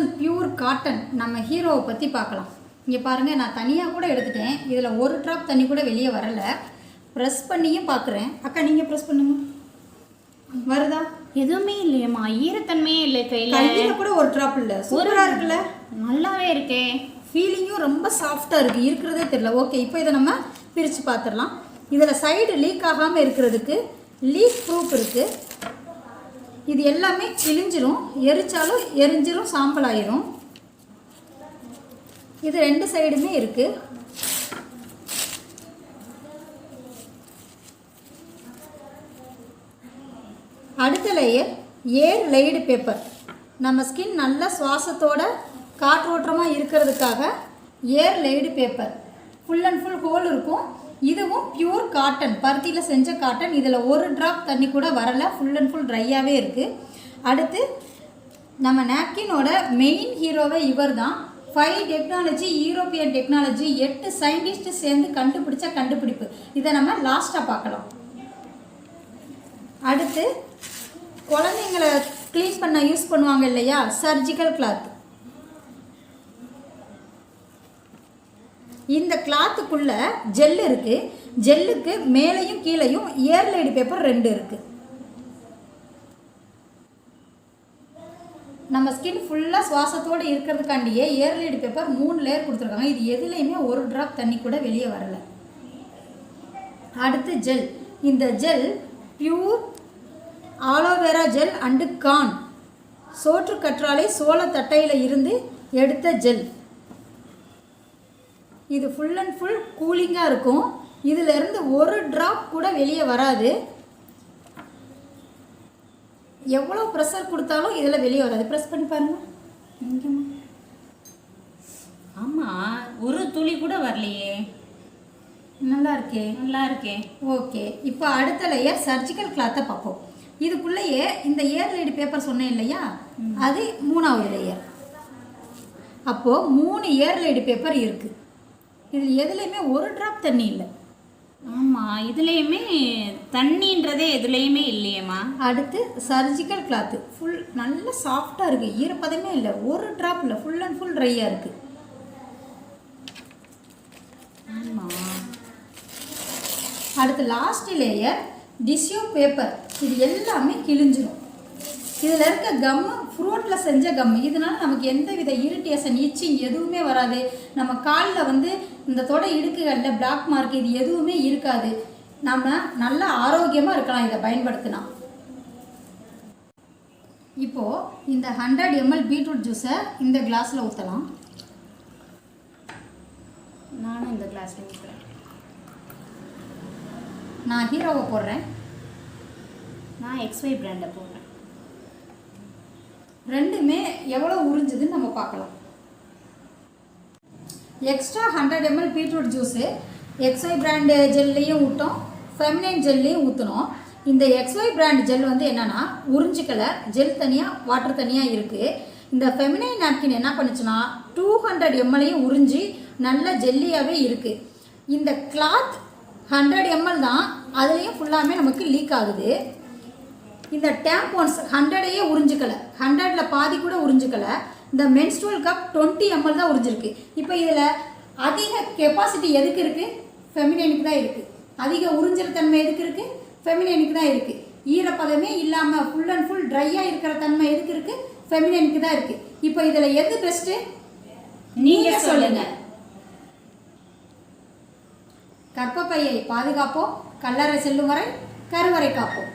Pure cotton நம்ம ஹீரோவை பற்றி பார்க்கலாம். இங்கே பாருங்கள் நான் தனியாக கூட எடுத்துட்டேன். இதில் ஒரு ட்ராப் தண்ணி கூட வெளியே வரலை. ப்ரெஸ் பண்ணியும் பார்க்குறேன். அக்கா நீங்கள் ப்ரெஸ் பண்ணுங்க. வருதா? எதுவுமே இல்லையம்மா. ஈரத்தன்மையே இல்லை கையில. கையில் கூட ஒரு ட்ராப் இல்லை. சூப்பராக இருக்குல்ல? நல்லாவே இருக்கே. ஃபீலிங்கும் ரொம்ப சாஃப்டாக இருக்குது இருக்கிறதே தெரியல. ஓகே இப்போ இதை நம்ம பிரித்து பார்த்துடலாம். இதில் சைடு லீக் ஆகாமல் இருக்கிறதுக்கு லீக் ப்ரூஃப் இருக்குது இது எல்லாமே கிழிஞ்சிரும் எரிச்சாலும் எரிஞ்சிரும் சாம்பல் ஆயிரும் இது ரெண்டு சைடுமே இருக்குது அடுத்த லேயர் ஏர் லைடு பேப்பர் நம்ம ஸ்கின் நல்ல சுவாசத்தோட காற்றோட்டமாக இருக்கிறதுக்காக air laid paper full and full hole இருக்கும். இதுவும் பியூர் காட்டன் பருத்தியில் செஞ்ச காட்டன் இதில் ஒரு ட்ராப் தண்ணி கூட வரல. ஃபுல் அண்ட் ஃபுல் ட்ரையாகவே இருக்குது அடுத்து நம்ம நாப்கினோட மெயின் ஹீரோவே இவர் தான் ஃபைவ் டெக்னாலஜி யூரோப்பியன் டெக்னாலஜி எட்டு சயின்டிஸ்ட்டு சேர்ந்து கண்டுபிடிச்ச கண்டுபிடிப்பு. இதை நம்ம லாஸ்ட்டாக பார்க்கலாம். அடுத்து குழந்தைங்கள க்ளீன் பண்ண யூஸ் பண்ணுவாங்க இல்லையா? சர்ஜிக்கல் கிளாத் இந்த கிளாத்துக்குள்ள ஜெல் இருக்கு. ஜெல்லுக்கு மேலேயும் கீழேயும் ஏர்லைடு பேப்பர் ரெண்டு இருக்கு. நம்ம ஸ்கின் ஃபுல்லாக சுவாசத்தோடு இருக்கிறதுக்காண்டியே ஏர்லைடு பேப்பர் மூணு லேயர் கொடுத்துருக்காங்க. இது எதுலேயுமே ஒரு ட்ராப் தண்ணி கூட வெளியே வரல. அடுத்து ஜெல் இந்த gel pure aloe vera gel and corn சோற்று கற்றாழை சோளத்தட்டையில் இருந்து எடுத்த ஜெல் இது ஃபுல் அண்ட் ஃபுல் கூலிங்காக இருக்கும். இதில் இருந்து ஒரு ட்ராப் கூட வெளியே வராது. எவ்வளோ ப்ரெஷர் கொடுத்தாலும் இதில் வெளியே வராது. ப்ரெஸ் பண்ணி பாருங்க. எங்கம்மா ஆமா ஒரு துளி கூட வரலையே. நல்லா இருக்கே? நல்லா இருக்கே. ஓகே. இப்போ அடுத்த லேயர் சர்ஜிக்கல் கிளாத்தை பார்ப்போம். இதுக்குள்ளேயே இந்த ஏர் லைடு பேப்பர் சொன்னேன் இல்லையா? அது மூணாவது லேயர் அப்போது மூணு ஏர் லைடு பேப்பர் இருக்குது இதில் எதுலேயுமே ஒரு ட்ராப் தண்ணி இல்லை. ஆமா இதுலயுமே தண்ணின்றதே எதுலயுமே இல்லையேம்மா. அடுத்து சர்ஜிக்கல் கிளாத்து ஃபுல் நல்ல சாஃப்டாக இருக்குது ஈரப்பதமே இல்லை. ஒரு ட்ராப் இல்லை. ஃபுல் அண்ட் ஃபுல் ட்ரையாக இருக்குது ஆமா. அடுத்து லாஸ்ட் லேயர் டிஷ்யூ பேப்பர் இது எல்லாமே கிழிஞ்சிரும். இதில் இருக்க கம்மு ஃப்ரூட்டில் செஞ்ச கம்மு இதனால நமக்கு எந்த வித இரிட்டேஷன் இச்சிங் எதுவுமே வராது. நம்ம காலில் வந்து இந்த தொடை இடுக்குகளில் பிளாக் மார்க் இது எதுவுமே இருக்காது. நம்ம நல்ல ஆரோக்கியமாக இருக்கலாம் இதை பயன்படுத்தினா. இப்போது இந்த ஹண்ட்ரட் எம்எல் பீட்ரூட் ஜூஸை இந்த கிளாஸில் ஊற்றலாம் நானும் இந்த கிளாஸில் ஊற்றுறேன் நான் ஹீரோவை போடுறேன். நான் எக்ஸ்ஒய் பிராண்டை போடுறேன். ரெண்டுமே எவ்வளோ உறிஞ்சுதுன்னு நம்ம பார்க்கலாம். Extra hundred ml beetroot juice XY brand ஜெல்லையும் ஊட்டோம் ஃபெமினைன் ஜெல்லையும் ஊற்றினோம் இந்த எக்ஸ்ஒய் பிராண்ட் ஜெல் வந்து என்னென்னா உறிஞ்சிக்கலை ஜெல் தனியாக வாட்டர் தனியாக இருக்குது இந்த ஃபெமினைன் நாப்கின் என்ன பண்ணுச்சுன்னா டூ ஹண்ட்ரட் எம்எல்லையும் உறிஞ்சி நல்ல ஜெல்லியாகவே இருக்குது இந்த கிளாத் ஹண்ட்ரட் எம்எல் தான் அதுலேயும் ஃபுல்லாமே நமக்கு லீக் ஆகுது. இந்த டேம்போன்ஸ் ஹண்ட்ரடையே உறிஞ்சிக்கலை. ஹண்ட்ரடில் பாதி கூட உறிஞ்சிக்கலை. இந்த மென்ஸ்ட்ரல் கப் டுவெண்ட்டி எம்எல் தான் உறிஞ்சிருக்கு. இப்போ இதில் அதிக கெப்பாசிட்டி எதுக்கு இருக்கு? ஃபெமினைனுக்கு தான் இருக்கு. அதிக உறிஞ்சிற தன்மை எதுக்கு இருக்கு? ஃபெமினைனுக்கு தான் இருக்கு. ஈரப்பதமே இல்லாமல் ஃபுல் அண்ட் ஃபுல் ட்ரையாக இருக்கிற தன்மை எதுக்கு இருக்கு? ஃபெமினைனுக்கு தான் இருக்கு. இப்போ இதில் எது பெஸ்ட்டு நீங்க சொல்லுங்க. கர்ப்பப்பையை பாதுகாப்போம். கல்லறை செல்லும் வரை கருவறை காப்போம்.